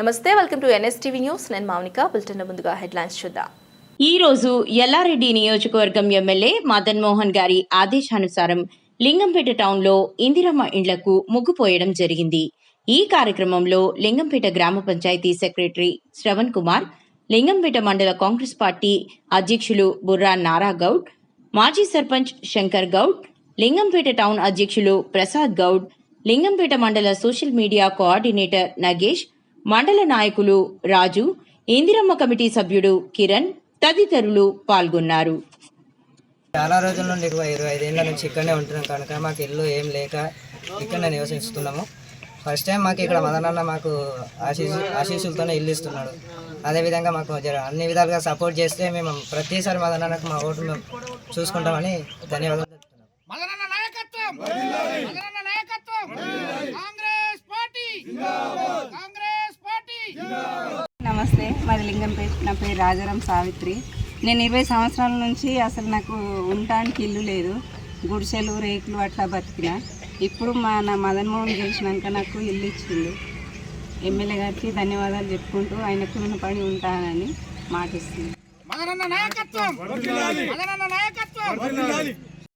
నమస్తే welcome to NSTV news. నేను Mounika bulletin ముందుగా హెడ్లైన్స్ చూద్దాం. ఈ రోజు ఎల్లారెడ్డి నియోజకవర్గం ఎమ్మెల్యే మదన్ మోహన్ గారి ఆదేశానుసారం లింగంపేట టౌన్లో ఇందిరమ్మ ఇండ్లకు ముగ్గుపోయడం జరిగింది. ఈ కార్యక్రమంలో లింగంపేట గ్రామ పంచాయతీ సెక్రటరీ శ్రవణ్ కుమార్ లింగంపేట మండల కాంగ్రెస్ పార్టీ అధ్యక్షులు బుర్రా నారా గౌడ్ మాజీ సర్పంచ్ శంకర్ గౌడ్ లింగంపేట టౌన్ అధ్యక్షులు ప్రసాద్ గౌడ్ లింగంపేట మండల సోషల్ మీడియా కోఆర్డినేటర్ నగేష్ మండల నాయకులు రాజు ఇందిరమ్మ కమిటీ సభ్యుడు కిరణ్ తదితరులు పాల్గొన్నారు. చాలా రోజుల నుండి ఇరవై ఇరవై ఐదేళ్ళ నుంచి ఇక్కడనే ఉంటున్నాం. కనుక మాకు ఇల్లు ఏం లేక ఇక్కడనే నివసిస్తున్నాము. ఫస్ట్ టైం మాకు ఇక్కడ మదనన్న మాకు ఆశీస్ ఆశీస్సులతోనే ఇల్లు ఇస్తున్నాడు. అదేవిధంగా మాకు జర అన్ని విధాలుగా సపోర్ట్ చేస్తే మేము ప్రతిసారి మదనన్నకు మా ఓటు మేము చూసుకుంటామని ధన్యవాదాలు చెప్తున్నాం మదనన్న నాయకత్వం మదనన్న నాయకత్వం కాంగ్రెస్ పార్టీ కాంగ్రెస్ పార్టీ నమస్తే మాది లింగంపేట నా పేరు రాజారాం సావిత్రి. నేను ఇరవై సంవత్సరాల నుంచి అసలు నాకు ఉండటానికి ఇల్లు లేదు. గుడిసెలు రేకులు అట్లా బతికిన. ఇప్పుడు మా నా మదన్ మోహన్ గెలిచినాక నాకు ఇల్లు ఇచ్చిండు. ఎమ్మెల్యే గారికి ధన్యవాదాలు చెప్పుకుంటూ ఆయనకు రుణపడి ఉంటానని మాటిస్తుంది నాయకత్వం! నాయకత్వం!